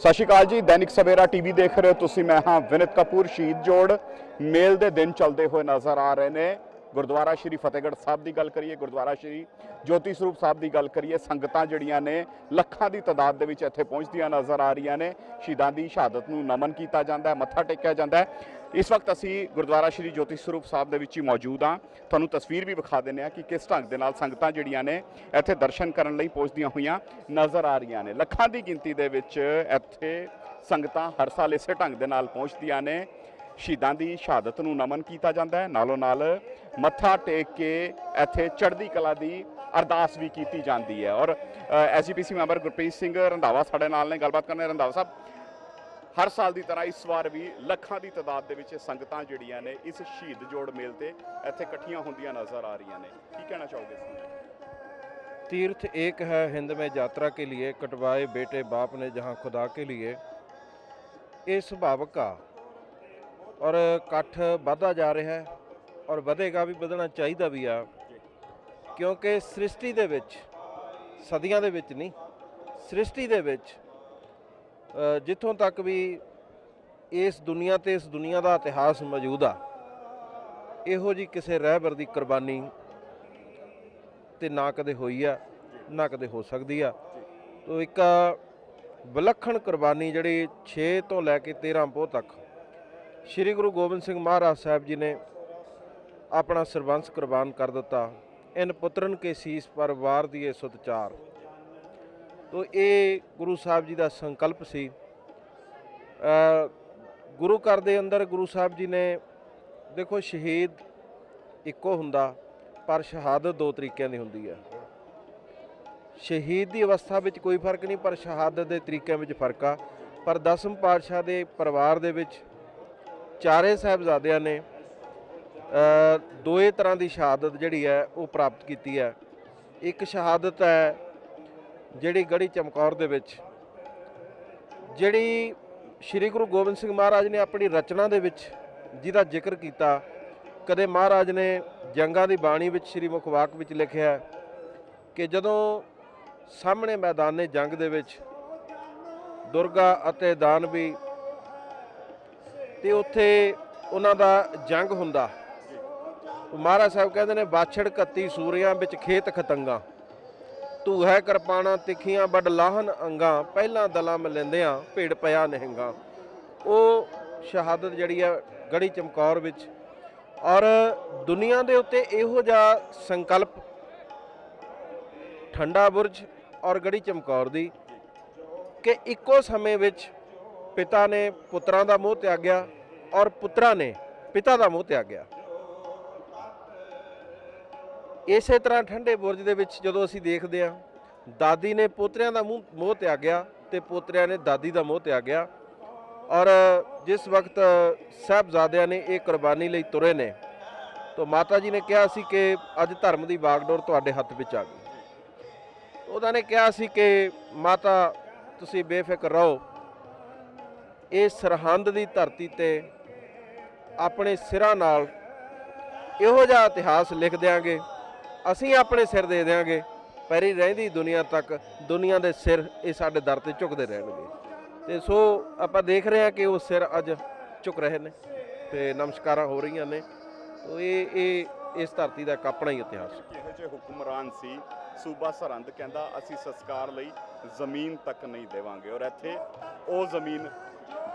ਸਤਿ ਸ਼੍ਰੀ ਅਕਾਲ ਜੀ, ਦੈਨਿਕ ਸਵੇਰਾ ਟੀਵੀ ਦੇਖ ਰਹੇ ਹੋ ਤੁਸੀਂ, ਮੈਂ ਹਾਂ ਵਿਨਿਤ ਕਪੂਰ, ਸ਼ਹੀਦ ਜੋੜ। ਮੇਲ ਦੇ ਦਿਨ ਚੱਲਦੇ ਹੋਏ ਨਜ਼ਰ ਆ ਰਹੇ ਨੇ। ਗੁਰਦੁਆਰਾ ਸ਼੍ਰੀ ਫਤਿਹਗੜ੍ਹ ਸਾਹਿਬ ਦੀ ਗੱਲ ਕਰੀਏ, ਗੁਰਦੁਆਰਾ ਸ਼੍ਰੀ ਜੋਤੀ ਸਰੂਪ ਸਾਹਿਬ ਦੀ ਗੱਲ ਕਰੀਏ, ਸੰਗਤਾਂ ਜਿਹੜੀਆਂ ਨੇ ਲੱਖਾਂ ਦੀ ਤਾਦਾਦ ਦੇ ਵਿੱਚ ਇੱਥੇ ਪਹੁੰਚਦੀਆਂ ਨਜ਼ਰ ਆ ਰਹੀਆਂ ਨੇ। ਸ਼ਹੀਦਾਂ ਦੀ ਸ਼ਹਾਦਤ ਨੂੰ ਨਮਨ ਕੀਤਾ ਜਾਂਦਾ ਹੈ, ਮੱਥਾ ਟੇਕਿਆ ਜਾਂਦਾ ਹੈ। ਇਸ ਵਕਤ ਅਸੀਂ ਗੁਰਦੁਆਰਾ ਸ਼੍ਰੀ ਜੋਤੀ ਸਰੂਪ ਸਾਹਿਬ ਦੇ ਵਿੱਚ ਹੀ ਮੌਜੂਦ ਹਾਂ। ਤੁਹਾਨੂੰ ਤਸਵੀਰ ਵੀ ਵਿਖਾ ਦਿੰਦੇ ਹਾਂ ਕਿ ਕਿਸ ਢੰਗ ਦੇ ਨਾਲ ਸੰਗਤਾਂ ਜਿਹੜੀਆਂ ਨੇ ਇੱਥੇ ਦਰਸ਼ਨ ਕਰਨ ਲਈ ਪਹੁੰਚਦੀਆਂ ਹੋਈਆਂ ਨਜ਼ਰ ਆ ਰਹੀਆਂ ਨੇ। ਲੱਖਾਂ ਦੀ ਗਿਣਤੀ ਦੇ ਵਿੱਚ ਇੱਥੇ ਸੰਗਤਾਂ ਹਰ ਸਾਲ ਇਸੇ ਢੰਗ ਦੇ ਨਾਲ ਪਹੁੰਚਦੀਆਂ ਨੇ। ਸ਼ਹੀਦਾਂ ਦੀ ਸ਼ਹਾਦਤ ਨੂੰ ਨਮਨ ਕੀਤਾ ਜਾਂਦਾ ਹੈ। ਨਾਲੋਂ ਨਾਲ ਮੱਥਾ ਟੇਕ ਕੇ ਇੱਥੇ ਚੜ੍ਹਦੀ ਕਲਾ ਦੀ ਅਰਦਾਸ ਵੀ ਕੀਤੀ ਜਾਂਦੀ ਹੈ। ਔਰ ਐਸਜੀਪੀਸੀ ਮੈਂਬਰ ਗੁਰਪ੍ਰੀਤ ਸਿੰਘ ਰੰਧਾਵਾ ਸਾਡੇ ਨਾਲ ਨੇ। ਗੱਲਬਾਤ ਕਰਨੇ ਰੰਧਾਵਾ ਸਾਹਿਬ। ਹਰ ਸਾਲ ਦੀ ਤਰ੍ਹਾਂ ਇਸ ਵਾਰ ਵੀ ਲੱਖਾਂ ਦੀ ਤਾਦਾਦ ਦੇ ਵਿੱਚ ਸੰਗਤਾਂ ਜਿਹੜੀਆਂ ਨੇ ਇਸ ਸ਼ਹੀਦ ਜੋੜ ਮੇਲ ਤੇ ਇੱਥੇ ਇਕੱਠੀਆਂ ਹੁੰਦੀਆਂ ਨਜ਼ਰ ਆ ਰਹੀਆਂ ਨੇ ਕੀ ਕਹਿਣਾ ਚਾਹੋਗੇ ਇਸ ਨੂੰ तीर्थ एक है हिंद में यात्रा के लिए कटवाए बेटे बाप ने जहाँ खुदा के लिए ਇਹ ਸੁਭਾਵਕ ਆ ਔਰ ਇਕੱਠ ਵਧਦਾ ਜਾ ਰਿਹਾ ਹੈ ਔਰ ਵਧੇਗਾ ਵੀ ਵਧਣਾ ਚਾਹੀਦਾ ਵੀ ਆ ਕਿਉਂਕਿ ਸ੍ਰਿਸ਼ਟੀ ਦੇ ਵਿੱਚ ਸਦੀਆਂ ਦੇ ਵਿੱਚ ਨਹੀਂ ਸ੍ਰਿਸ਼ਟੀ ਦੇ ਵਿੱਚ ਅ, ਜਿੱਥੋਂ ਤੱਕ ਵੀ ਇਸ ਦੁਨੀਆ ਤੇ ਇਸ ਦੁਨੀਆ ਦਾ ਇਤਿਹਾਸ ਮੌਜੂਦ ਆ, ਇਹੋ ਜੀ ਕਿਸੇ ਰਹਿਬਰ ਦੀ ਕੁਰਬਾਨੀ ਤੇ ਨਾ ਕਦੇ ਹੋਈ ਆ, ਨਾ ਕਦੇ ਹੋ ਸਕਦੀ ਆ। ਤੋ ਇੱਕ ਵਿਲੱਖਣ ਕੁਰਬਾਨੀ ਜਿਹੜੀ 6 ਤੋਂ ਲੈ ਕੇ 13 ਪੋਹ ਤੱਕ ਸ੍ਰੀ ਗੁਰੂ ਗੋਬਿੰਦ ਸਿੰਘ ਮਹਾਰਾਜ ਸਾਹਿਬ ਜੀ ਨੇ ਆਪਣਾ ਸਰਬੰਸ ਕੁਰਬਾਨ ਕਰ ਦਿੱਤਾ। ਇਨ ਪੁੱਤਰਨ ਕੇ ਸੀਸ ਪਰ ਵਾਰ ਦੀਏ ਸੁਤਚਾਰ। ਤੋ ਇਹ ਗੁਰੂ ਸਾਹਿਬ ਜੀ ਦਾ ਸੰਕਲਪ ਸੀ। ਗੁਰੂ ਘਰ ਦੇ ਅੰਦਰ ਗੁਰੂ ਸਾਹਿਬ ਜੀ ਨੇ ਦੇਖੋ ਸ਼ਹੀਦ ਇੱਕੋ ਹੁੰਦਾ ਪਰ ਸ਼ਹਾਦਤ ਦੋ ਤਰੀਕਿਆਂ ਦੀ ਹੁੰਦੀ ਹੈ ਸ਼ਹੀਦ ਦੀ ਅਵਸਥਾ ਵਿੱਚ ਕੋਈ ਫ਼ਰਕ ਨਹੀਂ ਪਰ ਸ਼ਹਾਦਤ ਦੇ ਤਰੀਕਿਆਂ ਵਿੱਚ ਫ਼ਰਕ ਆ। ਪਰ ਦਸਮ ਪਾਤਸ਼ਾਹ ਦੇ ਪਰਿਵਾਰ ਦੇ ਵਿੱਚ ਚਾਰੇ ਸਾਹਿਬਜ਼ਾਦਿਆਂ ਨੇ ਅ, ਦੋਏ ਤਰ੍ਹਾਂ ਦੀ ਸ਼ਹਾਦਤ ਜਿਹੜੀ ਹੈ ਉਹ ਪ੍ਰਾਪਤ ਕੀਤੀ ਹੈ। ਇੱਕ ਸ਼ਹਾਦਤ ਹੈ ਜਿਹੜੀ ਗੜੀ ਚਮਕੌਰ ਦੇ ਵਿੱਚ, ਜਿਹੜੀ ਸ੍ਰੀ ਗੁਰੂ ਗੋਬਿੰਦ ਸਿੰਘ ਮਹਾਰਾਜ ਨੇ ਆਪਣੀ ਰਚਨਾ ਦੇ ਵਿੱਚ ਜਿਹਦਾ ਜ਼ਿਕਰ ਕੀਤਾ, ਕਦੇ ਮਹਾਰਾਜ ਨੇ ਜੰਗਾਂ ਦੀ ਬਾਣੀ ਵਿੱਚ ਸ੍ਰੀ ਮੁਖਵਾਕ ਵਿੱਚ ਲਿਖਿਆ ਕਿ ਜਦੋਂ ਸਾਹਮਣੇ ਮੈਦਾਨੇ ਜੰਗ ਦੇ ਵਿੱਚ ਦੁਰਗਾ ਅਤੇ ਦਾਨਵੀ ਤੇ ਉੱਥੇ ਉਹਨਾਂ ਦਾ ਜੰਗ ਹੁੰਦਾ ਮਹਾਰਾਜ ਸਾਹਿਬ ਕਹਿੰਦੇ ਨੇ, ਬਾਛੜ ਕੱਤੀ ਸੂਰਿਆਂ ਵਿੱਚ ਖੇਤ ਖਤੰਗਾ। ਤੂੰ ਹੈ ਕਿਰਪਾਣਾ ਤਿੱਖੀਆਂ ਵੱਡ ਲਾਹਨ ਅੰਗਾ, ਪਹਿਲਾਂ ਦਲਾਂ ਮਲਿੰਦਿਆਂ ਭੇੜ ਪਿਆ ਨਹਿੰਗਾ। ਉਹ ਸ਼ਹਾਦਤ ਜਿਹੜੀ ਆ ਗੜੀ ਚਮਕੌਰ ਵਿੱਚ। ਔਰ ਦੁਨੀਆ ਦੇ ਉੱਤੇ ਇਹੋ ਜਿਹਾ ਸੰਕਲਪ ਠੰਡਾ ਬੁਰਜ ਔਰ ਗੜੀ ਚਮਕੌਰ ਦੀ ਕਿ ਇੱਕੋ ਸਮੇਂ ਵਿੱਚ ਪਿਤਾ ਨੇ ਪੁੱਤਰਾਂ ਦਾ ਮੋਹ ਤਿਆਗਿਆ ਔਰ ਪੁੱਤਰਾਂ ਨੇ ਪਿਤਾ ਦਾ ਮੋਹ ਤਿਆਗਿਆ। ਇਸੇ ਤਰ੍ਹਾਂ ਠੰਡੇ ਬੁਰਜ ਦੇ ਵਿੱਚ ਜਦੋਂ ਅਸੀਂ ਦੇਖਦੇ ਹਾਂ, ਦਾਦੀ ਨੇ ਪੋਤਰਿਆਂ ਦਾ ਮੂੰਹ ਮੋਹ ਤਿਆਗਿਆ ਤੇ ਪੋਤਰਿਆਂ ਨੇ ਦਾਦੀ ਦਾ ਮੋਹ ਤਿਆਗਿਆ ਔਰ ਜਿਸ ਵਕਤ ਸਾਹਿਬਜ਼ਾਦਿਆਂ ਨੇ ਇਹ ਕੁਰਬਾਨੀ ਲਈ ਤੁਰੇ ਨੇ, ਤਾਂ ਮਾਤਾ ਜੀ ਨੇ ਕਿਹਾ ਸੀ ਕਿ ਅੱਜ ਧਰਮ ਦੀ ਬਾਗਡੋਰ ਤੁਹਾਡੇ ਹੱਥ ਵਿੱਚ ਆ ਗਈ। ਉਹਨਾਂ ਨੇ ਕਿਹਾ ਸੀ ਕਿ ਮਾਤਾ, ਤੁਸੀਂ ਬੇਫਿਕਰ ਰਹੋ। ਇਹ ਸਰਹੰਦ ਦੀ ਧਰਤੀ ਤੇ ਆਪਣੇ ਸਿਰਾਂ ਨਾਲ ਇਹੋ ਜਿਹਾ ਇਤਿਹਾਸ ਲਿਖ ਦਿਆਂਗੇ। ਅਸੀਂ ਆਪਣੇ ਸਿਰ ਦੇ ਦਿਆਂਗੇ। ਪੈਰੀ ਰਹਿੰਦੀ ਦੁਨੀਆ ਤੱਕ, ਦੁਨੀਆ ਦੇ ਸਿਰ ਇਹ ਸਾਡੇ ਦਰ ਤੇ ਝੁਕਦੇ ਰਹਿਣਗੇ। ਤੇ ਸੋ ਆਪਾਂ ਦੇਖ ਰਹੇ ਹਾਂ ਕਿ ਉਹ ਸਿਰ ਅੱਜ ਝੁਕ ਰਹੇ ਨੇ ਤੇ ਨਮਸਕਾਰਾਂ ਹੋ ਰਹੀਆਂ ਨੇ। ਤੋ ਇਹ ਇਹ, ਇਸ ਧਰਤੀ ਦਾ ਇੱਕ ਆਪਣਾ ਹੀ ਇਤਿਹਾਸ ਹੈ। ਕਿਹੋ ਜਿਹੇ ਹੁਕਮਰਾਨ ਸੀ? ਸੂਬਾ ਸਰਹੰਦ ਕਹਿੰਦਾ, ਅਸੀਂ ਸੰਸਕਾਰ ਲਈ ਜ਼ਮੀਨ ਤੱਕ ਨਹੀਂ ਦੇਵਾਂਗੇ। ਔਰ ਇੱਥੇ ਉਹ ਜ਼ਮੀਨ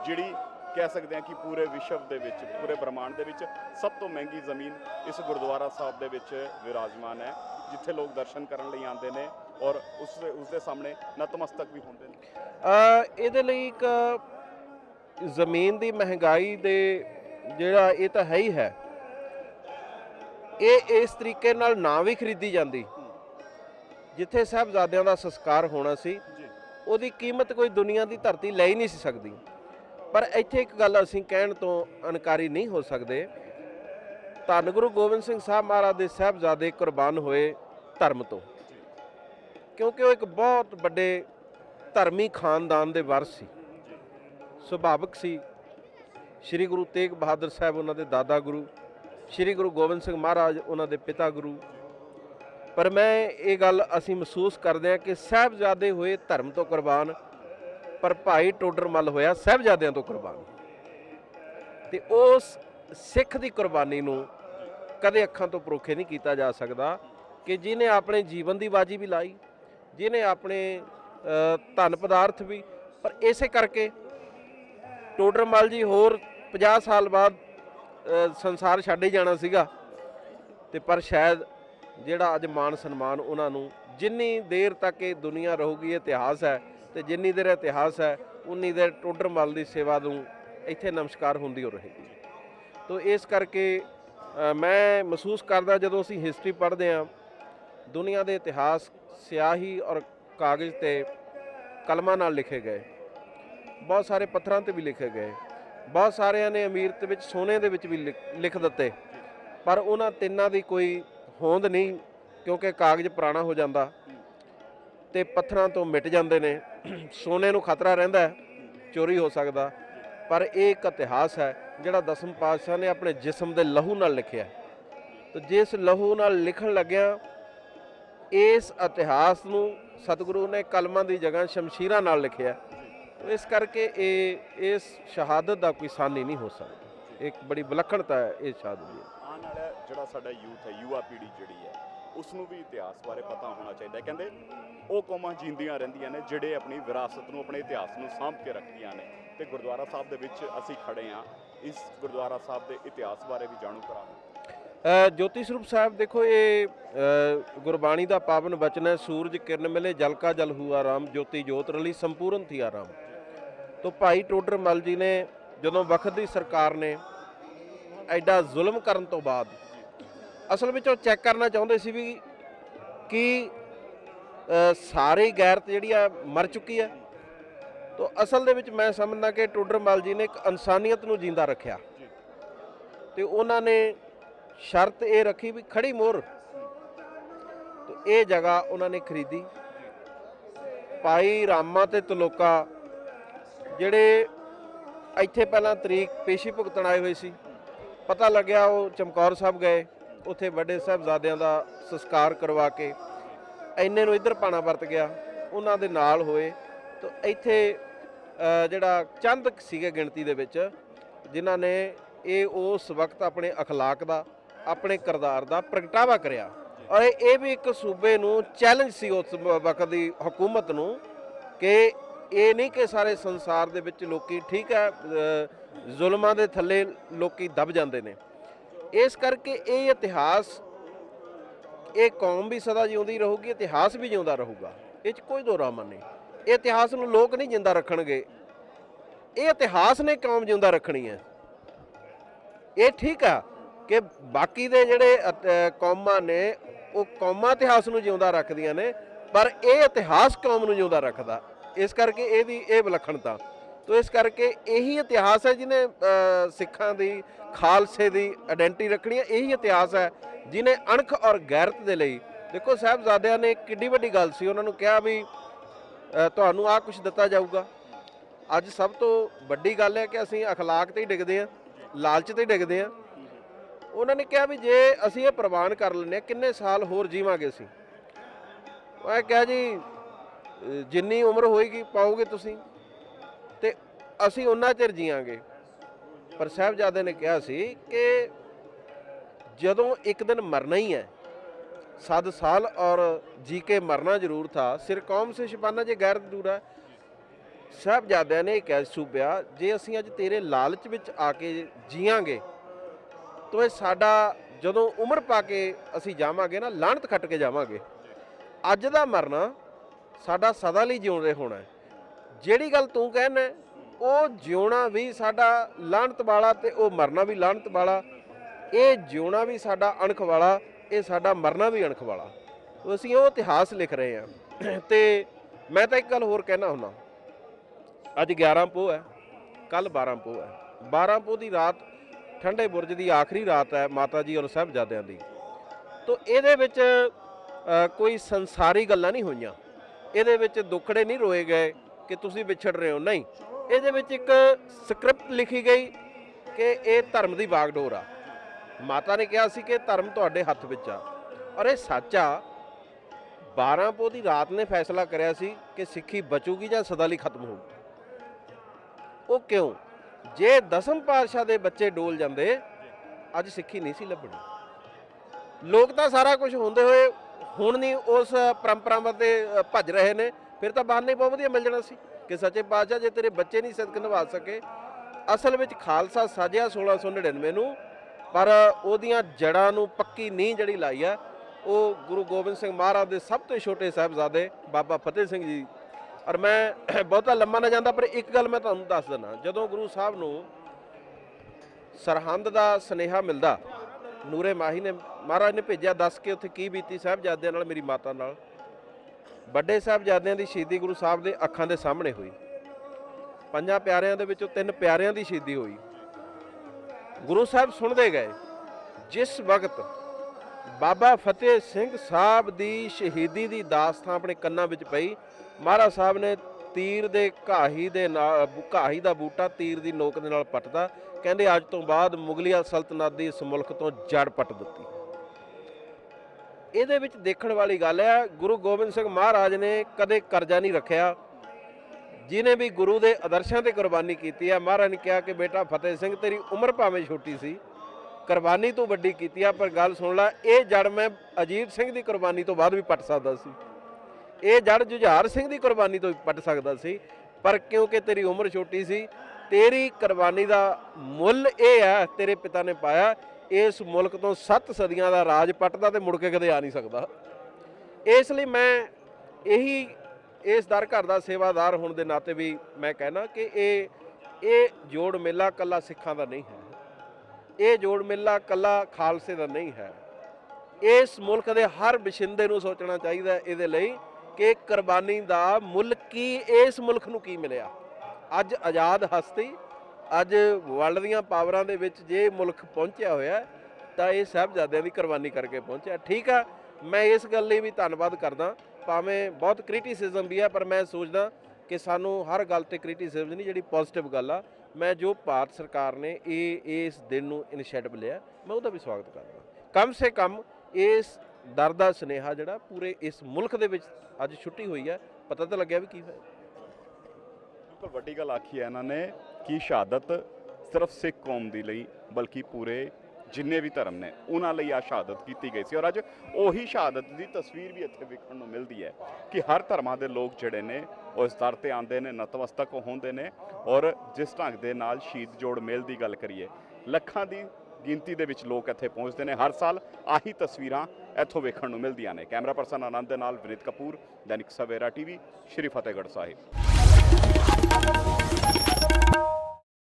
ਜਿਹੜੀ ਕਹਿ ਸਕਦੇ ਹਾਂ ਕਿ ਪੂਰੇ ਵਿਸ਼ਵ ਦੇ ਵਿੱਚ ਪੂਰੇ ਬ੍ਰਹਮਾਂਡ ਦੇ ਵਿੱਚ ਸਭ ਤੋਂ ਮਹਿੰਗੀ ਜ਼ਮੀਨ ਇਸ ਗੁਰਦੁਆਰਾ ਸਾਹਿਬ ਦੇ ਵਿੱਚ ਵਿਰਾਜਮਾਨ ਹੈ ਜਿੱਥੇ ਲੋਕ ਦਰਸ਼ਨ ਕਰਨ ਲਈ ਆਉਂਦੇ ਨੇ ਔਰ ਉਸ ਦੇ ਉਸ ਦੇ ਸਾਹਮਣੇ ਨਤਮਸਤਕ ਵੀ ਹੁੰਦੇ ਨੇ। ਇਹਦੇ ਲਈ ਇੱਕ ਜ਼ਮੀਨ ਦੀ ਮਹਿੰਗਾਈ ਦੇ ਜਿਹੜਾ ਇਹ ਤਾਂ ਹੈ ਹੀ ਹੈ ਇਹ ਇਸ ਤਰੀਕੇ ਨਾਲ ਨਾ ਵੀ ਖਰੀਦੀ ਜਾਂਦੀ। ਜਿੱਥੇ ਸਾਹਿਬਜ਼ਾਦਿਆਂ ਦਾ ਸੰਸਕਾਰ ਹੋਣਾ ਸੀ ਉਹਦੀ ਕੀਮਤ ਕੋਈ ਦੁਨੀਆ ਦੀ ਧਰਤੀ ਲੈ ਹੀ ਨਹੀਂ ਸੀ ਸਕਦੀ। ਪਰ ਇੱਥੇ ਇੱਕ ਗੱਲ ਅਸੀਂ ਕਹਿਣ ਤੋਂ ਅਨਕਾਰੀ ਨਹੀਂ ਹੋ ਸਕਦੇ। ਧੰਨ ਗੁਰੂ ਗੋਬਿੰਦ ਸਿੰਘ ਸਾਹਿਬ ਮਹਾਰਾਜ ਦੇ ਸਾਹਿਬਜ਼ਾਦੇ ਕੁਰਬਾਨ ਹੋਏ ਧਰਮ ਤੋਂ। ਕਿਉਂਕਿ ਉਹ ਇੱਕ ਬਹੁਤ ਵੱਡੇ ਧਰਮੀ ਖਾਨਦਾਨ ਦੇ ਵਾਰਸ ਸੀ। ਸੁਭਾਵਿਕ ਸੀ। ਸ੍ਰੀ ਗੁਰੂ ਤੇਗ ਬਹਾਦਰ ਸਾਹਿਬ ਉਹਨਾਂ ਦੇ ਦਾਦਾ ਗੁਰੂ, ਸ੍ਰੀ ਗੁਰੂ ਗੋਬਿੰਦ ਸਿੰਘ ਮਹਾਰਾਜ ਉਹਨਾਂ ਦੇ ਪਿਤਾ ਗੁਰੂ। ਪਰ ਮੈਂ ਇਹ ਗੱਲ ਅਸੀਂ ਮਹਿਸੂਸ ਕਰਦੇ ਹਾਂ ਕਿ ਸਾਹਿਬਜ਼ਾਦੇ ਹੋਏ ਧਰਮ ਤੋਂ ਕੁਰਬਾਨ ਪਰ ਭਾਈ ਟੋਡਰ ਮੱਲ ਹੋਇਆ ਸਾਹਿਬਜ਼ਾਦਿਆਂ ਤੋਂ ਕੁਰਬਾਨ। ਤੇ ਉਸ ਸਿੱਖ ਦੀ ਕੁਰਬਾਨੀ ਨੂੰ ਕਦੇ ਅੱਖਾਂ ਤੋਂ ਪਰੋਖੇ ਨਹੀਂ ਕੀਤਾ ਜਾ ਸਕਦਾ ਕਿ ਜਿਹਨੇ ਆਪਣੇ ਜੀਵਨ ਦੀ ਬਾਜੀ ਵੀ ਲਾਈ ਜਿਹਨੇ ਆਪਣੇ ਅ, ਧਨ ਪਦਾਰਥ ਵੀ। ਪਰ ਇਸੇ ਕਰਕੇ ਟੋਡਰਮਲ ਜੀ ਹੋਰ 50 ਸਾਲ ਬਾਅਦ ਸੰਸਾਰ ਛੱਡ ਹੀ ਜਾਣਾ ਸੀਗਾ। ਤੇ ਪਰ ਸ਼ਾਇਦ ਜਿਹੜਾ ਅੱਜ ਮਾਨ ਸਨਮਾਨ ਉਹਨਾਂ ਨੂੰ ਜਿੰਨੀ ਦੇਰ ਤੱਕ ਇਹ ਦੁਨੀਆ ਰਹੂਗੀ ਇਤਿਹਾਸ ਹੈ ਤੇ ਜਿੰਨੀ ਦੇਰ ਇਤਿਹਾਸ ਹੈ, ਉਨੀ ਦੇਰ ਟੋਡਰ ਮੱਲ ਦੀ ਸੇਵਾ ਨੂੰ ਇੱਥੇ ਨਮਸਕਾਰ ਹੁੰਦੀ ਹੋ ਰਹੇਗੀ। ਤੋ ਇਸ ਕਰਕੇ ਮੈਂ ਮਹਿਸੂਸ ਕਰਦਾ ਜਦੋਂ ਅਸੀਂ ਹਿਸਟਰੀ ਪੜ੍ਹਦੇ ਹਾਂ, ਦੁਨੀਆ ਦੇ ਇਤਿਹਾਸ ਸਿਆਹੀ ਔਰ ਕਾਗਜ਼ ਤੇ ਕਲਮਾਂ ਨਾਲ ਲਿਖੇ ਗਏ। ਬਹੁਤ ਸਾਰੇ ਪੱਥਰਾਂ ਤੇ ਵੀ ਲਿਖੇ ਗਏ। ਬਹੁਤ ਸਾਰਿਆਂ ਨੇ ਅਮੀਰਤ ਵਿੱਚ, ਸੋਨੇ ਦੇ ਵਿੱਚ ਵੀ ਲਿਖ- ਲਿਖ ਦਿੱਤੇ। ਪਰ ਉਹਨਾਂ ਤਿੰਨਾਂ ਦੀ ਕੋਈ ਹੋਂਦ ਨਹੀਂ, ਕਿਉਂਕਿ ਕਾਗਜ਼ ਪੁਰਾਣਾ ਹੋ ਜਾਂਦਾ ਤੇ ਪੱਥਰਾਂ ਤੋਂ ਮਿਟ ਜਾਂਦੇ ਨੇ। ਸੋਨੇ ਨੂੰ ਖਤਰਾ ਰਹਿੰਦਾ ਹੈ, ਚੋਰੀ ਹੋ ਸਕਦਾ। ਪਰ ਇਹ ਇੱਕ ਇਤਿਹਾਸ ਹੈ, ਜਿਹੜਾ ਦਸਮ ਪਾਤਸ਼ਾਹ ਨੇ ਆਪਣੇ ਜਿਸਮ ਦੇ ਲਹੂ ਨਾਲ ਲਿਖਿਆ ਤੇ ਜਿਸ ਲਹੂ ਨਾਲ ਲਿਖਣ ਲੱਗਿਆ, ਇਸ ਇਤਿਹਾਸ ਨੂੰ ਸਤਿਗੁਰੂ ਨੇ ਕਲਮਾਂ ਦੀ ਜਗ੍ਹਾ ਸ਼ਮਸ਼ੀਰਾਂ ਨਾਲ ਲਿਖਿਆ ਇਸ ਕਰਕੇ ਇਹ, ਇਸ ਸ਼ਹਾਦਤ ਦਾ ਕੋਈ ਸਾਨੀ ਨਹੀਂ ਹੋ ਸਕਦਾ। ਇੱਕ ਬੜੀ ਵਿਲੱਖਣਤਾ ਹੈ ਇਹ ਸ਼ਹਾਦਤ ਦੀ। ਆਉਣ ਵਾਲਾ ਜਿਹੜਾ ਸਾਡਾ ਯੂਥ ਹੈ ਯੁਵਾ ਪੀੜ੍ਹੀ ਜਿਹੜੀ ਹੈ ਉਸ ਨੂੰ ਵੀ ਇਤਿਹਾਸ ਬਾਰੇ ਪਤਾ ਹੋਣਾ ਚਾਹੀਦਾ ਹੈ। ਕਹਿੰਦੇ, ਉਹ ਕੌਮਾਂ ਜਿੰਦੀਆਂ ਰਹਿੰਦੀਆਂ ਨੇ, ਜਿਹੜੇ ਆਪਣੀ ਵਿਰਾਸਤ ਨੂੰ, ਆਪਣੇ ਇਤਿਹਾਸ ਨੂੰ ਸਾਂਭ ਕੇ ਰੱਖਦੀਆਂ ਨੇ। ਤੇ ਗੁਰਦੁਆਰਾ ਸਾਹਿਬ ਦੇ ਵਿੱਚ ਅਸੀਂ ਖੜੇ ਹਾਂ। ਇਸ ਗੁਰਦੁਆਰਾ ਸਾਹਿਬ ਦੇ ਇਤਿਹਾਸ ਬਾਰੇ ਵੀ ਜਾਣੂ ਕਰਾਂਗੇ। ਜੋਤੀ ਸਰੂਪ ਸਾਹਿਬ, ਦੇਖੋ ਇਹ ਗੁਰਬਾਣੀ ਦਾ ਪਾਵਨ ਬਚਨ ਹੈ, ਸੂਰਜ ਕਿਰਨ ਮਿਲੇ, ਜਲ ਕਾ ਜਲ ਹੂਆ ਰਾਮ, ਜੋਤੀ ਜੋਤ ਰਲੀ, ਸੰਪੂਰਨ ਥੀ ਆਰਾਮ ਤੋਂ ਭਾਈ ਟੋਡਰ ਮਲ ਜੀ ਨੇ ਜਦੋਂ ਵਕਤ ਦੀ ਸਰਕਾਰ ਨੇ ਐਡਾ ਜ਼ੁਲਮ ਕਰਨ ਤੋਂ ਬਾਅਦ ਅਸਲ ਵਿੱਚ ਉਹ ਚੈੱਕ ਕਰਨਾ ਚਾਹੁੰਦੇ ਸੀ ਵੀ ਕਿ ਅ, ਸਾਰੀ ਗੈਰਤ ਜਿਹੜੀ ਆ ਮਰ ਚੁੱਕੀ ਹੈ ਤੋਂ ਅਸਲ ਦੇ ਵਿੱਚ ਮੈਂ ਸਮਝਦਾ ਕਿ ਟੋਡਰ ਜੀ ਨੇ ਇੱਕ ਇਨਸਾਨੀਅਤ ਨੂੰ ਜਿੰਦਾ ਰੱਖਿਆ। ਤੇ ਉਹਨਾਂ ਨੇ ਸ਼ਰਤ ਇਹ ਰੱਖੀ ਵੀ ਖੜੀ ਮੋਹਰ ਤੇ ਇਹ ਜਗ੍ਹਾ ਉਹਨਾਂ ਨੇ ਖਰੀਦੀ। ਭਾਈ ਰਾਮਾ ਤੇ ਤਲੋਕਾ ਜਿਹੜੇ ਇੱਥੇ ਪਹਿਲਾਂ ਤਰੀਕ ਪੇਸ਼ੀ ਭੁਗਤਣ ਆਏ ਹੋਏ ਸੀ। ਪਤਾ ਲੱਗਿਆ ਉਹ ਚਮਕੌਰ ਸਾਹਿਬ ਗਏ। ਉੱਥੇ ਵੱਡੇ ਸਾਹਿਬਜ਼ਾਦਿਆਂ ਦਾ ਸੰਸਕਾਰ ਕਰਵਾ ਕੇ ਐਨੇ ਨੂੰ ਇੱਧਰ ਪਾਣਾ ਵਰਤ ਗਿਆ ਉਹਨਾਂ ਦੇ ਨਾਲ ਹੋਏ ਤਾਂ ਇੱਥੇ ਅ, ਜਿਹੜਾ ਚੰਦ ਕੁ ਸੀਗੇ ਗਿਣਤੀ ਦੇ ਵਿੱਚ ਜਿਨ੍ਹਾਂ ਨੇ ਇਹ ਉਸ ਵਕਤ ਆਪਣੇ اخلاق ਦਾ ਆਪਣੇ ਕਿਰਦਾਰ ਦਾ ਪ੍ਰਗਟਾਵਾ ਕਰਿਆ ਔਰ ਇਹ ਇਹ ਵੀ ਇੱਕ ਸੂਬੇ ਨੂੰ ਚੈਲੰਜ ਸੀ ਉਸ ਵ- ਵਕਤ ਦੀ ਹਕੂਮਤ ਨੂੰ ਕਿ ਇਹ ਨਹੀਂ ਕਿ ਸਾਰੇ ਸੰਸਾਰ ਦੇ ਵਿੱਚ ਲੋਕੀ ਠੀਕ ਹੈ ਅ, ਜ਼ੁਲਮਾਂ ਦੇ ਥੱਲੇ ਲੋਕੀ ਦਬ ਜਾਂਦੇ ਨੇ ਇਸ ਕਰਕੇ ਇਹ ਇਤਿਹਾਸ, ਇਹ ਕੌਮ ਵੀ ਸਦਾ ਜਿਉਂਦੀ ਰਹੂਗੀ, ਇਤਿਹਾਸ ਵੀ ਜਿਉਂਦਾ ਰਹੂਗਾ। ਇਹ 'ਚ ਕੋਈ ਦੋ ਰਾਮਨ ਨਹੀਂ। ਇਹ ਇਤਿਹਾਸ ਨੂੰ ਲੋਕ ਨਹੀਂ ਜਿੰਦਾ ਰੱਖਣਗੇ। ਇਹ ਇਤਿਹਾਸ ਨੇ ਕੌਮ ਜਿਉਂਦਾ ਰੱਖਣੀ ਹੈ। ਇਹ ਠੀਕ ਆ ਕਿ ਬਾਕੀ ਦੇ ਜਿਹੜੇ ਕੌਮਾਂ ਨੇ, ਉਹ ਕੌਮਾਂ ਇਤਿਹਾਸ ਨੂੰ ਜਿਉਂਦਾ ਰੱਖਦੀਆਂ ਨੇ, ਪਰ ਇਹ ਇਤਿਹਾਸ ਕੌਮ ਨੂੰ ਜਿਉਂਦਾ ਰੱਖਦਾ। ਇਸ ਕਰਕੇ ਇਹਦੀ ਇਹ ਵਿਲੱਖਣਤਾ। ਤੋ ਇਸ ਕਰਕੇ ਇਹੀ ਇਤਿਹਾਸ ਹੈ ਜਿਹਨੇ ਅ, ਸਿੱਖਾਂ ਦੀ ਖਾਲਸੇ ਦੀ ਆਇਡੈਂਟੀ ਰੱਖਣੀ ਹੈ ਇਹੀ ਇਤਿਹਾਸ ਹੈ ਜਿਹਨੇ ਅਣਖ ਔਰ ਗੈਰਤ ਦੇ ਲਈ ਦੇਖੋ ਸਾਹਿਬਜ਼ਾਦਿਆਂ ਨੇ ਕਿੱਡੀ ਵੱਡੀ ਗੱਲ ਸੀ ਉਹਨਾਂ ਨੂੰ ਕਿਹਾ ਵੀ ਅ, ਤੁਹਾਨੂੰ ਆ ਕੁਝ ਦਿੱਤਾ ਜਾਊਗਾ ਅੱਜ ਸਭ ਤੋਂ ਵੱਡੀ ਗੱਲ ਹੈ ਕਿ ਅਸੀਂ اخلاق ਤੇ ਹੀ ਡਿੱਗਦੇ ਹਾਂ ਲਾਲਚ ਤੇ ਹੀ ਡਿੱਗਦੇ ਹਾਂ ਉਹਨਾਂ ਨੇ ਕਿਹਾ ਵੀ ਜੇ ਅਸੀਂ ਇਹ ਪ੍ਰਵਾਨ ਕਰ ਲੈਂਦੇ ਹਾਂ ਕਿੰਨੇ ਸਾਲ ਹੋਰ ਜੀਵਾਂਗੇ ਅਸੀਂ ਉਹ ਕਿਹਾ ਜੀ ਅ, ਜਿੰਨੀ ਉਮਰ ਹੋਏਗੀ ਪਾਓਗੇ ਤੁਸੀਂ ਤੇ ਅਸੀਂ ਉਹਨਾਂ ਚਿਰ ਜੀਵਾਂਗੇ ਪਰ ਸਾਹਿਬਜ਼ਾਦੇ ਨੇ ਕਿਹਾ ਸੀ ਕਿ ਜਦੋਂ ਇੱਕ ਦਿਨ ਮਰਨਾ ਹੀ ਹੈ ਸਦ ਸਾਲ ਔਰ ਜੀ ਕੇ ਮਰਨਾ ਜ਼ਰੂਰ ਥਾ। ਸਿਰ ਕੌਮ ਸੇ ਸ਼ਪਾਨਾ ਜੇ ਗੈਰ ਦੂਰਾ ਸਾਹਿਬਜ਼ਾਦਿਆਂ ਨੇ ਕਿਹਾ ਸੂਬਿਆ ਜੇ ਅਸੀਂ ਅੱਜ ਤੇਰੇ ਲਾਲਚ ਵਿੱਚ ਆ ਕੇ ਜੀਵਾਂਗੇ ਤਾਂ ਇਹ ਸਾਡਾ ਜਦੋਂ ਉਮਰ ਪਾ ਕੇ ਅਸੀਂ ਜਾਵਾਂਗੇ ਨਾ ਲਾਹਣਤ ਖੱਟ ਕੇ ਜਾਵਾਂਗੇ। ਅੱਜ ਦਾ ਮਰਨਾ ਸਾਡਾ ਸਦਾ ਲਈ ਜਿਉਂਦੇ ਹੋਣਾ ਜਿਹੜੀ ਗੱਲ ਤੂੰ ਕਹਿਣਾ ਉਹ ਜਿਉਣਾ ਵੀ ਸਾਡਾ ਲਾਹਣਤ ਵਾਲਾ ਤੇ ਉਹ ਮਰਨਾ ਵੀ ਲਾਹਣਤ ਵਾਲਾ, ਇਹ ਜਿਉਣਾ ਵੀ ਸਾਡਾ ਅਣਖ ਵਾਲਾ, ਇਹ ਸਾਡਾ ਮਰਨਾ ਵੀ ਅਣਖ ਵਾਲਾ। ਅਸੀਂ ਉਹ ਇਤਿਹਾਸ ਲਿਖ ਰਹੇ ਹਾਂ। ਤੇ ਮੈਂ ਤਾਂ ਇੱਕ ਗੱਲ ਹੋਰ ਕਹਿਣਾ ਹੁੰਦਾ। ਅੱਜ 11 ਪੋਹ ਹੈ ਕੱਲ 12 ਪੋਹ ਹੈ। 12 ਪੋਹ ਦੀ ਰਾਤ, ਠੰਡੇ ਬੁਰਜ ਦੀ ਆਖਰੀ ਰਾਤ ਹੈ ਮਾਤਾ ਜੀ ਔਰ ਸਾਹਿਬਜ਼ਾਦਿਆਂ ਦੀ। ਤੋ ਇਹਦੇ ਵਿੱਚ ਕੋਈ ਸੰਸਾਰੀ ਗੱਲਾਂ ਨਹੀਂ ਹੋਈਆਂ। ਇਹਦੇ ਵਿੱਚ ਦੁੱਖੜੇ ਨਹੀਂ ਰੋਏ ਗਏ ਕਿ ਤੁਸੀਂ ਵਿਛੜ ਰਹੇ ਹੋ। ਨਹੀਂ ਇਹਦੇ ਵਿੱਚ ਇੱਕ ਸਕ੍ਰਿਪਟ ਲਿਖੀ ਗਈ ਕਿ ਇਹ ਧਰਮ ਦੀ ਬਾਗਡੋਰ ਆ। ਮਾਤਾ ਨੇ ਕਿਹਾ ਸੀ ਕਿ ਧਰਮ ਤੁਹਾਡੇ ਹੱਥ ਵਿੱਚ ਆ। ਔਰ ਇਹ ਸੱਚ ਆ 12 ਪੋਹ ਦੀ ਰਾਤ ਨੇ ਫੈਸਲਾ ਕਰਿਆ ਸੀ ਕਿ ਸਿੱਖੀ ਬਚੂਗੀ ਜਾਂ ਸਦਾ ਲਈ ਖਤਮ ਹੋਊਗੀ। ਉਹ ਕਿਉਂ? ਜੇ ਦਸਮ ਪਾਤਸ਼ਾਹ ਦੇ ਬੱਚੇ ਡੋਲ ਜਾਂਦੇ, ਅੱਜ ਸਿੱਖੀ ਨਹੀਂ ਸੀ ਲੱਭਣੀ। ਲੋਕ ਤਾਂ ਸਾਰਾ ਕੁਝ ਹੁੰਦੇ ਹੋਏ ਹੁਣ ਨਹੀਂ ਉਸ ਪਰੰਪਰਾਵਾਂ ਤੇ ਭੱਜ ਰਹੇ ਨੇ, ਫਿਰ ਤਾਂ ਬਾਹਰ ਨਹੀਂ ਬਹੁਤ ਵਧੀਆ ਮਿਲ ਜਾਣਾ ਸੀ। ਕਿ ਸੱਚੇ ਪਾਤਸ਼ਾਹ ਜੇ ਤੇਰੇ ਬੱਚੇ ਨਹੀਂ ਸਦਕ ਨਿਭਾ ਸਕੇ, ਅਸਲ ਵਿੱਚ ਖਾਲਸਾ ਸਾਜਿਆ 1699 ਨੂੰ, ਪਰ ਉਹਦੀਆਂ ਜੜਾਂ ਨੂੰ ਪੱਕੀ ਨੀਂਹ ਜਿਹੜੀ ਲਾਈ ਆ, ਉਹ ਗੁਰੂ ਗੋਬਿੰਦ ਸਿੰਘ ਮਹਾਰਾਜ ਦੇ ਸਭ ਤੋਂ ਛੋਟੇ ਸਾਹਿਬਜ਼ਾਦੇ ਬਾਬਾ ਫਤਿਹ ਸਿੰਘ ਜੀ। ਔਰ ਮੈਂ ਬਹੁਤਾ ਲੰਮਾ ਨਾ ਜਾਂਦਾ, ਪਰ ਇੱਕ ਗੱਲ ਮੈਂ ਤੁਹਾਨੂੰ ਦੱਸ ਦਿੰਦਾ, ਜਦੋਂ ਗੁਰੂ ਸਾਹਿਬ ਨੂੰ ਸਰਹੰਦ ਦਾ ਸਨੇਹਾ ਮਿਲਦਾ, ਨੂਰੇ ਮਾਹੀ ਨੇ, ਮਹਾਰਾਜ ਨੇ ਭੇਜਿਆ, ਦੱਸ ਕੇ ਉੱਥੇ ਕੀ ਬੀਤੀ, ਸਾਹਿਬਜ਼ਾਦਿਆਂ ਨਾਲ, ਮੇਰੀ ਮਾਤਾ ਨਾਲ। ਵੱਡੇ ਸਾਹਿਬਜ਼ਾਦਿਆਂ ਦੀ ਸ਼ਹੀਦੀ ਗੁਰੂ ਸਾਹਿਬ ਦੇ ਅੱਖਾਂ ਦੇ ਸਾਹਮਣੇ ਹੋਈ। ਪੰਜਾਂ ਪਿਆਰਿਆਂ ਦੇ ਵਿੱਚੋਂ ਤਿੰਨ ਪਿਆਰਿਆਂ ਦੀ ਸ਼ਹੀਦੀ ਹੋਈ। ਗੁਰੂ ਸਾਹਿਬ ਸੁਣਦੇ ਗਏ, ਜਿਸ ਵਕਤ ਬਾਬਾ ਫਤਿਹ ਸਿੰਘ ਸਾਹਿਬ ਦੀ ਸ਼ਹੀਦੀ ਦੀ ਦਾਸਤਾਨ ਆਪਣੇ ਕੰਨਾਂ ਵਿੱਚ ਪਈ, ਮਹਾਰਾਜ ਸਾਹਿਬ ਨੇ ਤੀਰ ਦੇ ਘਾਹੀ ਦੇ ਨਾਲ ਘਾਹੀ ਦਾ ਬੂਟਾ ਤੀਰ ਦੀ ਨੋਕ ਦੇ ਨਾਲ ਪੱਟਦਾ, ਕਹਿੰਦੇ ਅੱਜ ਤੋਂ ਬਾਅਦ ਮੁਗਲਿਆ ਸਲਤਨਤ ਦੀ ਇਸ ਮੁਲਕ ਤੋਂ ਜੜ ਪੱਟ ਦਿੱਤੀ। ਇਹਦੇ ਵਿੱਚ ਦੇਖਣ ਵਾਲੀ ਗੱਲ ਹੈ, ਗੁਰੂ ਗੋਬਿੰਦ ਸਿੰਘ ਮਹਾਰਾਜ ਨੇ ਕਦੇ ਕਰਜ਼ਾ ਨਹੀਂ ਰੱਖਿਆ। ਜਿਨੇ ਵੀ ਗੁਰੂ ਦੇ ਆਦਰਸ਼ਾਂ ਤੇ ਕੁਰਬਾਨੀ ਕੀਤੀ ਹੈ, ਮਹਾਰਾਜ ਨੇ ਕਿਹਾ ਕਿ ਬੇਟਾ ਫਤਿਹ ਸਿੰਘ, ਤੇਰੀ ਉਮਰ ਭਾਵੇਂ ਛੋਟੀ ਸੀ, ਕੁਰਬਾਨੀ ਤੋਂ ਵੱਡੀ ਕੀਤੀ ਆ, ਪਰ ਗੱਲ ਸੁਣ ਲੈ, ਇਹ ਜੜ ਮੈਂ ਅਜੀਤ ਸਿੰਘ ਦੀ ਕੁਰਬਾਨੀ ਤੋਂ ਬਾਅਦ ਵੀ ਪੱਟ ਸਕਦਾ ਸੀ। ਇਹ ਜੜ ਜੁਝਾਰ ਸਿੰਘ ਦੀ ਕੁਰਬਾਨੀ ਤੋਂ ਵੀ ਪੱਟ ਸਕਦਾ ਸੀ, ਪਰ ਕਿਉਂਕਿ ਤੇਰੀ ਉਮਰ ਛੋਟੀ ਸੀ, ਤੇਰੀ ਕੁਰਬਾਨੀ ਦਾ ਮੁੱਲ ਇਹ ਹੈ, ਤੇਰੇ ਪਿਤਾ ਨੇ ਪਾਇਆ ਇਸ ਮੁਲਕ ਤੋਂ 7 ਸਦੀਆਂ ਦਾ ਰਾਜ ਪੱਟਦਾ ਤੇ ਮੁੜ ਕੇ ਕਦੇ ਆ ਨਹੀਂ ਸਕਦਾ। ਇਸ ਲਈ ਮੈਂ ਇਹੀ ਇਸ ਦਰ ਘਰ ਦਾ ਸੇਵਾਦਾਰ ਹੋਣ ਦੇ ਨਾਤੇ ਵੀ ਮੈਂ ਕਹਿਣਾ ਕਿ ਇਹ ਇਹ ਜੋੜ ਮੇਲਾ ਕੱਲਾ ਸਿੱਖਾਂ ਦਾ ਨਹੀਂ ਹੈ। ਇਹ ਜੋੜ ਮੇਲਾ ਕੱਲਾ ਖਾਲਸੇ ਦਾ ਨਹੀਂ ਹੈ। ਇਸ ਮੁਲਕ ਦੇ ਹਰ ਵਸਿੰਦੇ ਨੂੰ ਸੋਚਣਾ ਚਾਹੀਦਾ ਇਹਦੇ ਲਈ ਕਿ ਕੁਰਬਾਨੀ ਦਾ ਮੁੱਲ ਕੀ, ਇਸ ਮੁਲਕ ਨੂੰ ਕੀ ਮਿਲਿਆ? ਅੱਜ ਆਜ਼ਾਦ ਹਸਤੀ ਅੱਜ ਵਰਲਡ ਦੀਆਂ ਪਾਵਰਾਂ ਦੇ ਵਿੱਚ ਜੇ ਮੁਲਕ ਪਹੁੰਚਿਆ ਹੋਇਆ, ਤਾਂ ਇਹ ਸਾਹਿਬਜ਼ਾਦਿਆਂ ਦੀ ਕੁਰਬਾਨੀ ਕਰਕੇ ਪਹੁੰਚਿਆ। ਠੀਕ ਆ, ਮੈਂ ਇਸ ਗੱਲ ਲਈ ਵੀ ਧੰਨਵਾਦ ਕਰਦਾ। ਭਾਵੇਂ ਬਹੁਤ ਕ੍ਰਿਟਿਸਿਜ਼ਮ ਵੀ ਹੈ ਪਰ ਮੈਂ ਸੋਚਦਾ ਕਿ ਸਾਨੂੰ ਹਰ ਗੱਲ ਤੇ ਕ੍ਰਿਟਿਸਿਜ਼ਮ ਨਹੀਂ, ਜਿਹੜੀ ਪੋਜ਼ਿਟਿਵ ਗੱਲ ਆ, ਮੈਂ ਜੋ ਭਾਰਤ ਸਰਕਾਰ ਨੇ ਇਹ, ਇਸ ਦਿਨ ਨੂੰ ਇਨੀਸ਼ੀਏਟਿਵ ਲਿਆ, ਮੈਂ ਉਹਦਾ ਵੀ ਸਵਾਗਤ ਕਰਦਾ। ਕਮ ਸੇ ਕਮ ਇਸ ਦਰ ਦਾ ਸੁਨੇਹਾ ਜਿਹੜਾ ਪੂਰੇ ਇਸ ਮੁਲਕ ਦੇ ਵਿੱਚ ਅੱਜ ਛੁੱਟੀ ਹੋਈ ਹੈ ਪਤਾ ਤਾਂ ਲੱਗਿਆ ਵੀ ਕੀ ਹੋਇਆ। ਵੱਡੀ ਗੱਲ ਆਖੀ ਹੈ ਇਹਨਾਂ ਨੇ। ਕਿ ਸ਼ਹਾਦਤ ਸਿਰਫ ਸਿੱਖ ਕੌਮ ਦੀ ਲਈ, ਬਲਕਿ ਪੂਰੇ ਜਿੰਨੇ ਵੀ ਧਰਮ ਨੇ, ਉਹਨਾਂ ਲਈ ਆ ਸ਼ਹਾਦਤ ਕੀਤੀ ਗਈ ਸੀ। ਔਰ ਅੱਜ ਉਹੀ ਸ਼ਹਾਦਤ ਦੀ ਤਸਵੀਰ ਵੀ ਇੱਥੇ ਵੇਖਣ ਨੂੰ ਮਿਲਦੀ ਹੈ ਕਿ ਹਰ ਧਰਮਾਂ ਦੇ ਲੋਕ ਜਿਹੜੇ ਨੇ, ਉਹ ਇਸ ਦਰ ਤੇ ਆਉਂਦੇ ਨੇ, ਨਤਮਸਤਕ ਹੁੰਦੇ ਨੇ। ਔਰ ਜਿਸ ਢੰਗ ਦੇ ਨਾਲ ਸ਼ਹੀਦ ਜੋੜ ਮੇਲ ਦੀ ਗੱਲ ਕਰੀਏ, ਲੱਖਾਂ ਦੀ ਗਿਣਤੀ ਦੇ ਵਿੱਚ ਲੋਕ ਇੱਥੇ ਪਹੁੰਚਦੇ ਨੇ। ਹਰ ਸਾਲ ਆਹੀ ਤਸਵੀਰਾਂ ਇੱਥੋਂ ਵੇਖਣ ਨੂੰ ਮਿਲਦੀਆਂ ਨੇ। ਕੈਮਰਾ ਪਰਸਨ ਆਨੰਦ ਦੇ ਨਾਲ ਵਿਨੀਤ ਕਪੂਰ, ਦੈਨਿਕ ਸਵੇਰਾ ਟੀਵੀ, ਸ਼੍ਰੀ ਫਤਿਹਗੜ੍ਹ ਸਾਹਿਬ।